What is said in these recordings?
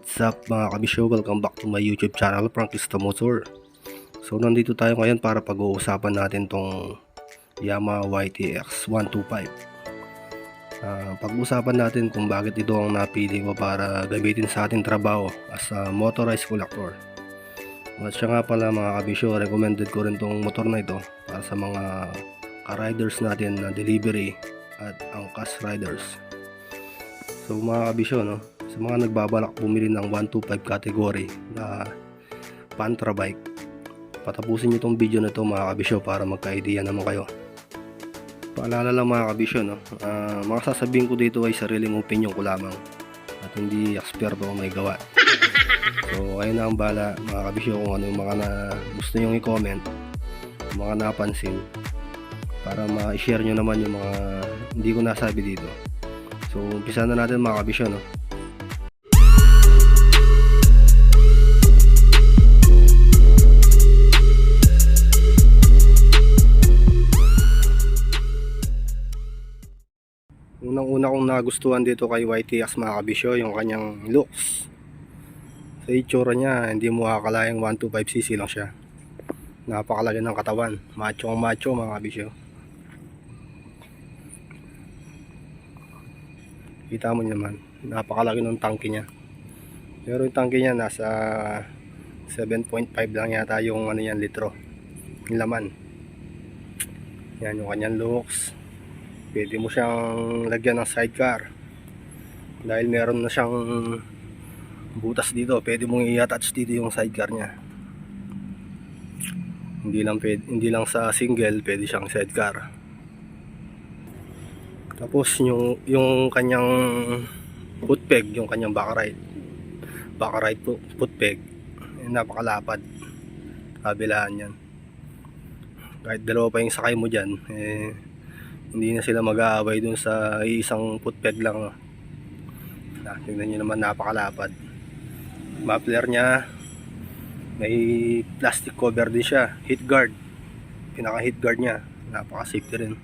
What's up mga kabisyo? Welcome back to my YouTube channel, Frankista Motor. So nandito tayo ngayon para pag-uusapan natin tong Yamaha YTX 125. Ah, pag-usapan natin kung bakit ito ang napili ko para gamitin sa ating trabaho as a motorized collector. At siya nga pala mga kabisyo, recommended ko rin tong motor na ito para sa mga ka-riders natin na delivery at angkas riders. So mga kabisyo, no? Sa mga nagbabalak bumili ng 125 category na Pantra bike, patapusin nyo itong video na ito mga kabisyo para magka-idea naman kayo. Paalala lang mga kabisyo, no? Ah, mga sasabihin ko dito ay sariling opinion ko lamang at hindi eksperto o may gawa. So, ayun na ang bala mga kabisyo kung ano yung mga na gusto nyo i-comment, mga napansin, para ma-share nyo naman yung mga hindi ko nasabi dito. So, umpisa na natin mga kabisyo, no? Unang-una kong nagustuhan dito kay YTX mga kabisyo, yung kanyang looks. Sa itsura niya, hindi mo akalaing 125cc lang siya. Napakalaki ng katawan. Macho ang macho mga kabisyo. Kita mo naman, napakalaki ng tangke niya. Pero yung tangke niya nasa 7.5 lang yata yung ano yan litro. Yung laman. Yan yung kanyang looks pwede mo siyang lagyan ng sidecar. Dahil meron na siyang butas dito. Pwede mong i-attach dito yung sidecar niya. Hindi lang pwede, hindi lang sa single pwede siyang sidecar. Tapos yung yung kanyang foot peg yung kanyang back right. Back right foot, peg. Eh, napakalapad. Kabilaan yan. Kahit dalawa pa yung sakay mo dyan eh hindi na sila mag-aaway dun sa isang footpeg lang. Ah, tingnan nyo naman napakalapad. Muffler nya may plastic cover din siya. Heat guard. Pinaka heat guard nya napaka safety rin.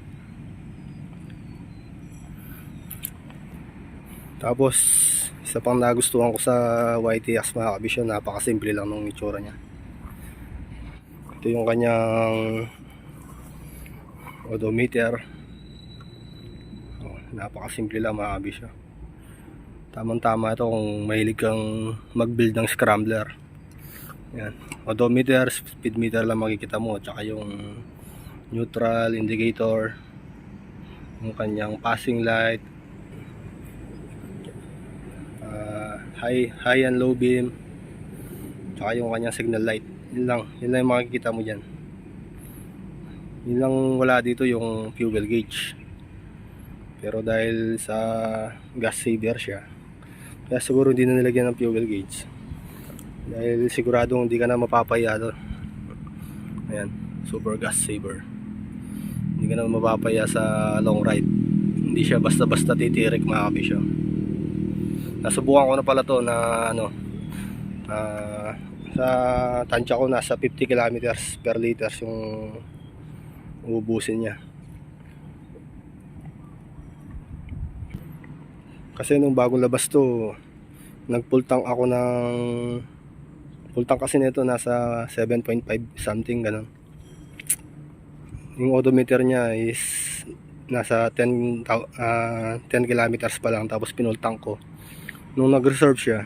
Tapos isa pang nagustuhan ko sa YTX mga kabisyon napaka simple lang ng itsura nya ito yung kanyang odometer napakasimple lang mga kabisyo tamang tama ito kung mahilig kang mag build ng scrambler. Yan. Odometer speed meter lang makikita mo tsaka yung neutral indicator yung kanyang passing light. Uh, high high and low beam tsaka yung kanyang signal light. Yun lang yun lang yung makikita mo dyan. Yun lang wala dito yung fuel gauge pero dahil sa gas saver siya kaya siguro hindi na nilagyan ng fuel gauge. Dahil siguradong hindi ka na mapapaya doon. Ayan super gas saver. Hindi ka na mapapaya sa long ride. Hindi siya basta basta titirik mga kabisyo nasubukan ko na pala to na ano ah, sa tansya ko nasa 50 kilometers per liters yung uubusin niya Kasi nung bagong labas to, nagpultang ako ng pultang kasi nito nasa 7.5 something ganun. Yung odometer niya is nasa 10 uh, 10 kilometers pa lang tapos pinultang ko. Nung nag-reserve siya,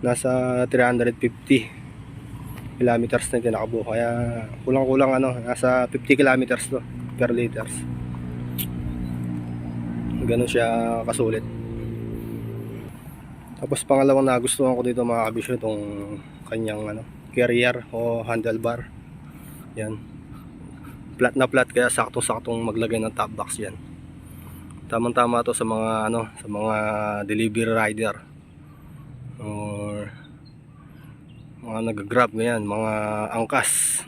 nasa 350 kilometers na tinakbo. Kaya kulang-kulang ano, nasa 50 kilometers to per liters ganun siya kasulit. Tapos pangalawang nagustuhan ko dito mga kabisyo itong kanyang ano, carrier o handlebar. Yan. Flat na flat kaya saktong saktong maglagay ng top box yan. Tamang tama to sa mga ano sa mga delivery rider. Or mga nag-grab ganyan mga angkas.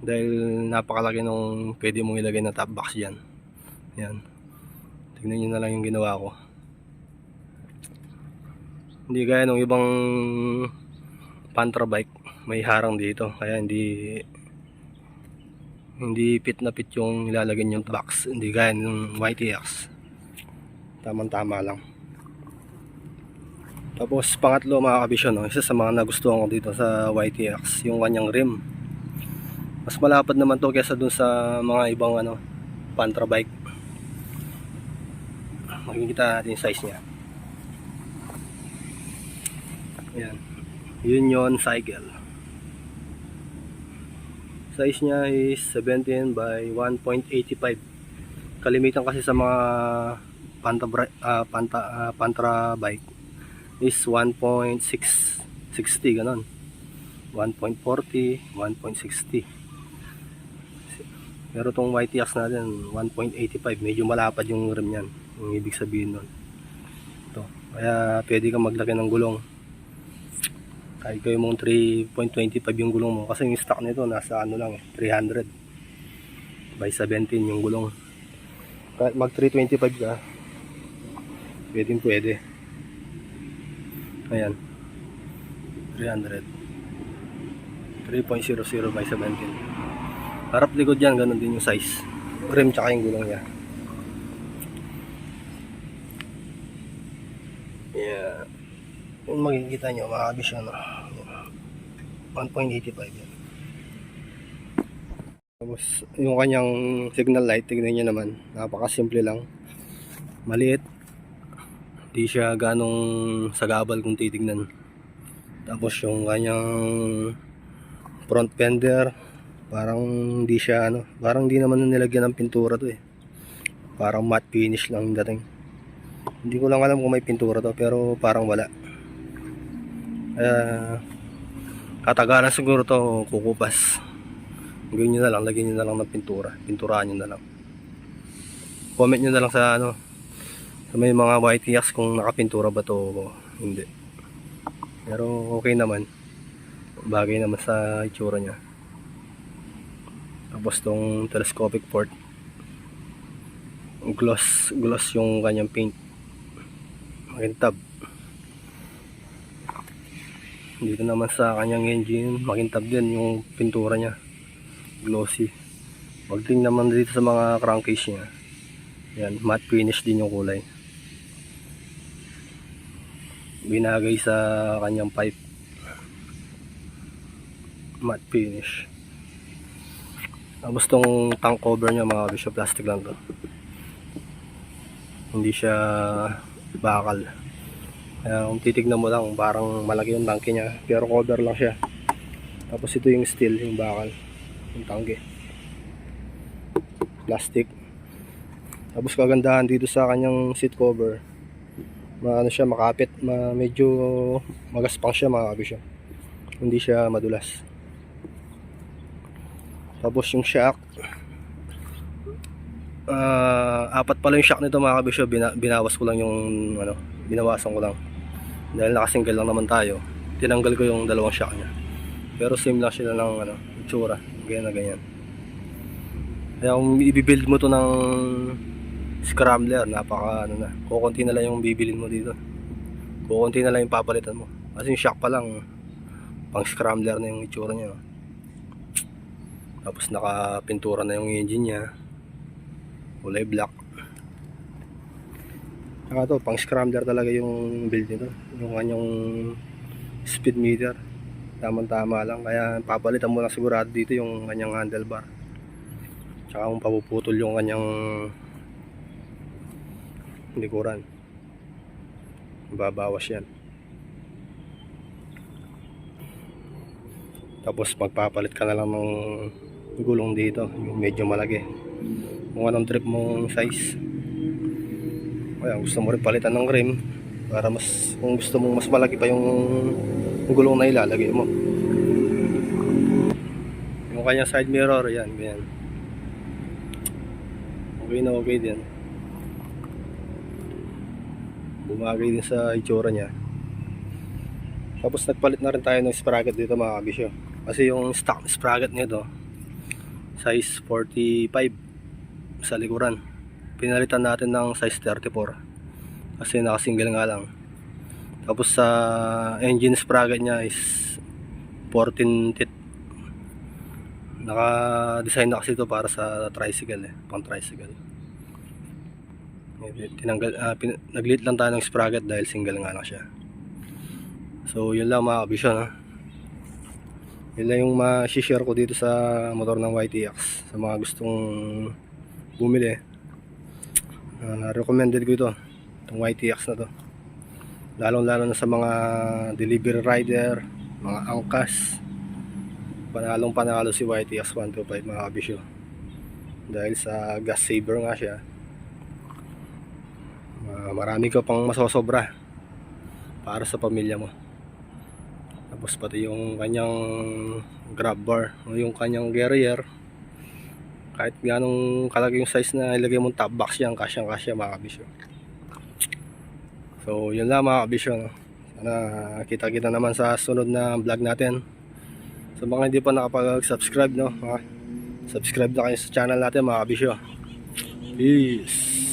Dahil napakalaki nung pwede mong ilagay na top box yan. Yan tignan nyo na lang yung ginawa ko. Hindi gaya nung ibang pantra bike may harang dito. Kaya hindi hindi fit na fit yung ilalagay yung box. Hindi gaya ng YTX tamang tama lang. Tapos pangatlo mga kabisyon, no, isa sa mga nagustuhan ko dito sa YTX, yung kanyang rim. Mas malapad naman to kaysa dun sa mga ibang ano, Pantra bike. Makikita natin yung size niya. Ayan. Union Cycle. Size niya is 17 by 1.85. Kalimitan kasi sa mga Panta, bri- ah, Panta, ah, Pantra bike is 1.660 ganon 1.40 1.60 pero tong YTX natin 1.85 medyo malapad yung rim niyan yung ibig sabihin nun ito kaya pwede kang maglagay ng gulong kahit kayo mong 3.25 yung gulong mo kasi yung stock nito nasa ano lang eh, 300 by 17 yung gulong kahit mag 325 ka pwedeng pwede Ayan. 300. 3.00 by 17. Harap likod yan, ganun din yung size. Rim tsaka yung gulong niya. Yeah. Kung makikita nyo, makakabis siya no. 1.85 yan. Tapos yung kanyang signal light, tignan nyo naman. Napakasimple lang. Maliit. Di siya ganong sagabal kung titignan. Tapos yung kanyang front fender, parang hindi siya ano, parang hindi naman nilagyan ng pintura to eh. Parang matte finish lang yung dating. Hindi ko lang alam kung may pintura to pero parang wala. Kaya katagalan siguro to kukupas. Gawin nyo na lang, lagyan nyo na lang ng pintura. Pinturahan nyo na lang. Comment nyo na lang sa ano, sa may mga YTX kung nakapintura ba to hindi. Pero okay naman. Bagay naman sa itsura niya. Tapos tong telescopic port. Gloss, gloss yung kanyang paint. Makintab. Dito naman sa kanyang engine, makintab din yung pintura niya. Glossy. Pagting naman dito sa mga crankcase niya. Yan, matte finish din yung kulay binagay sa kanyang pipe matte finish tapos tong tank cover niya mga bisyo plastic lang to hindi siya bakal. Kaya kung titignan mo lang parang malaki yung tangke niya pero cover lang siya. Tapos ito yung steel yung bakal yung tangke. Plastic. Tapos kagandahan dito sa kanyang seat cover maano siya makapit ma, medyo magaspang siya mga kabisyo hindi siya madulas. Tapos yung shock ah, apat pala yung shock nito mga kabisyo. Bina, binawas ko lang yung ano binawasan ko lang. Dahil nakasingle lang naman tayo tinanggal ko yung dalawang shock niya. Pero same lang sila ng ano itsura. Ganyan na ganyan. Kaya kung i-build mo to ng scrambler napaka ano na kukunti na lang yung bibilin mo dito. Kukunti na lang yung papalitan mo. Kasi yung shock pa lang pang scrambler na yung itsura niya. Tapos nakapintura na yung engine niya kulay black. Saka to pang scrambler talaga yung build nito. Yung kanyang speed meter. Tamang tama lang. Kaya papalitan mo lang sigurado dito yung kanyang handlebar. Tsaka kung papuputol yung kanyang likuran. Babawas yan. Tapos magpapalit ka na lang ng gulong dito. Yung medyo malaki kung anong trip mong size. Kaya gusto mo rin palitan ng rim para mas kung gusto mong mas malaki pa yung gulong na ilalagay mo. Yung kanyang side mirror yan ganyan. Okay na okay din. Bumagay din sa itsura niya. Tapos nagpalit na rin tayo ng sprocket dito mga kabisyo. Kasi yung stock sprocket nito size 45 sa likuran. Pinalitan natin ng size 34 kasi nakasingle nga lang. Tapos sa engine sprocket niya is 14 tit naka design na kasi ito para sa tricycle eh pang tricycle. Tinanggal uh, pin, naglit lang tayo ng sprocket dahil single nga lang siya. So yun lang mga kabisyon ha. Yun lang yung ma-share ko dito sa motor ng YTX sa mga gustong bumili. Ah, recommended ko ito. Itong YTX na to. Lalong lalo na sa mga delivery rider, mga angkas. Panalong panalo si YTX 125 mga kabisyo. Dahil sa gas saver nga siya. Ah, marami ka pang masosobra para sa pamilya mo. Tapos pati yung kanyang grab bar yung kanyang Guerrier kahit ganong kalaki yung size na ilagay mong top box yan, kasyang kasya mga kabisyo. So yun lang mga kabisyo. Sana kita-kita naman sa sunod na vlog natin. Sa mga hindi pa nakapag-subscribe, no? mga subscribe na kayo sa channel natin mga kabisyo. Peace!